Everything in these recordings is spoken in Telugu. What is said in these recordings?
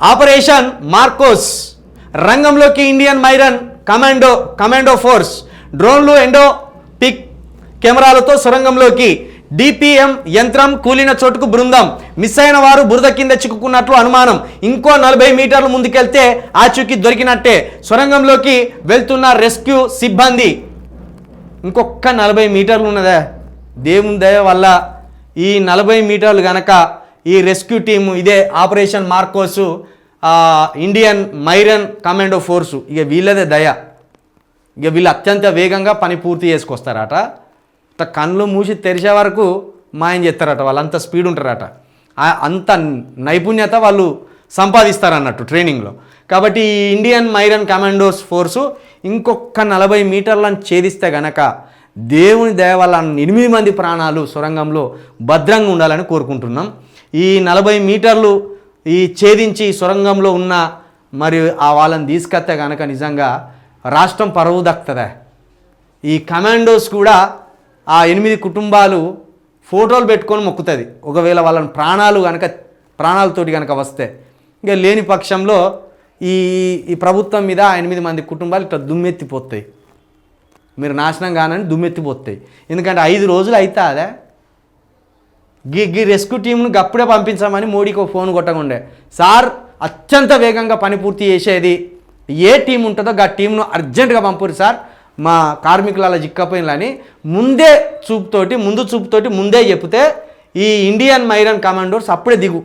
ఆపరేషన్ మార్కోస్ రంగంలోకి Indian marine commando commando force డ్రోన్లు ఎండో పిక్ కెమెరాలతో సొరంగంలోకి డిపిఎం యంత్రం కూలిన చోటుకు బృందం మిస్ అయిన వారు బురద కింద చిక్కుకున్నట్లు అనుమానం ఇంకో నలభై మీటర్లు ముందుకెళ్తే ఆచూకీ దొరికినట్టే సొరంగంలోకి వెళ్తున్న రెస్క్యూ సిబ్బంది. ఇంకొక నలభై మీటర్లు ఉన్నదా? దేవుని దయ వల్ల ఈ నలభై మీటర్లు గనక ఈ రెస్క్యూ టీము ఇదే operation MARCOS Indian marine commando force ఇక వీళ్ళదే దయ. ఇక వీళ్ళు అత్యంత వేగంగా పని పూర్తి చేసుకొస్తారట. కళ్ళు మూసి తెరిచే వరకు మాయం చేస్తారట వాళ్ళు అంత స్పీడ్ ఉంటారట. అంత నైపుణ్యత వాళ్ళు సంపాదిస్తారన్నట్టు ట్రైనింగ్లో. కాబట్టి ఈ ఇండియన్ మైరన్ కమాండోస్ ఫోర్సు ఇంకొక నలభై మీటర్లను ఛేదిస్తే గనక దేవుని దయ వల్ల ఎనిమిది మంది ప్రాణాలు సొరంగంలో భద్రంగా ఉండాలని కోరుకుంటున్నాం. ఈ నలభై మీటర్లు ఈ ఛేదించి సొరంగంలో ఉన్న మరి ఆ వాళ్ళని తీసుకొస్తే కనుక నిజంగా రాష్ట్రం పరువు దక్కుతుందా. ఈ కమాండోస్ కూడా ఆ ఎనిమిది కుటుంబాలు ఫోటోలు పెట్టుకొని మొక్కుతుంది. ఒకవేళ వాళ్ళని ప్రాణాలు కనుక ప్రాణాలతోటి కనుక వస్తే. ఇంకా లేని పక్షంలో ఈ ఈ ప్రభుత్వం మీద ఆ ఎనిమిది మంది కుటుంబాలు ఇట్లా దుమ్మెత్తిపోతాయి. మీరు నాశనం కానని దుమ్మెత్తిపోతాయి. ఎందుకంటే ఐదు రోజులు అయితే అదే గీ గీ రెస్క్యూ టీంను అప్పుడే పంపించామని మోడీకి ఒక ఫోన్ కొట్టకుండే. సార్ అత్యంత వేగంగా పని పూర్తి చేసేది ఏ టీం ఉంటుందో ఆ టీంను అర్జెంటుగా పంపురు సార్. మా కార్మికుల అలా చిక్కపోయినని ముందే చూపుతోటి ముందు చూపుతోటి ముందే చెప్తే ఈ ఇండియన్ మైరన్ కమాండోర్స్ అప్పుడే దిగు.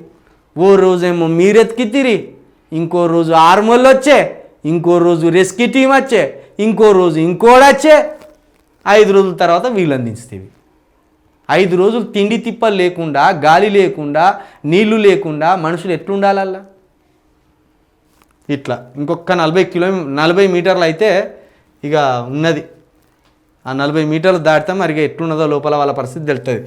ఓ రోజేమో మీరెత్తికిత్తిరి ఇంకో రోజు ఆర్మోళ్ళు వచ్చే ఇంకో రోజు రెస్క్యూ టీం వచ్చే ఇంకో రోజు ఇంకోడు వచ్చే ఐదు రోజుల తర్వాత వీళ్ళు అందించేవి ఐదు రోజులు తిండి తిప్పలు లేకుండా గాలి లేకుండా నీళ్ళు లేకుండా మనుషులు ఎట్లుండాలల్లా? ఇట్లా. ఇంకొక నలభై కిలో నలభై మీటర్లు అయితే ఇక ఉన్నది. ఆ నలభై మీటర్లు దాటితే మరి ఎట్లున్నదో లోపల వాళ్ళ పరిస్థితి తెలుస్తుంది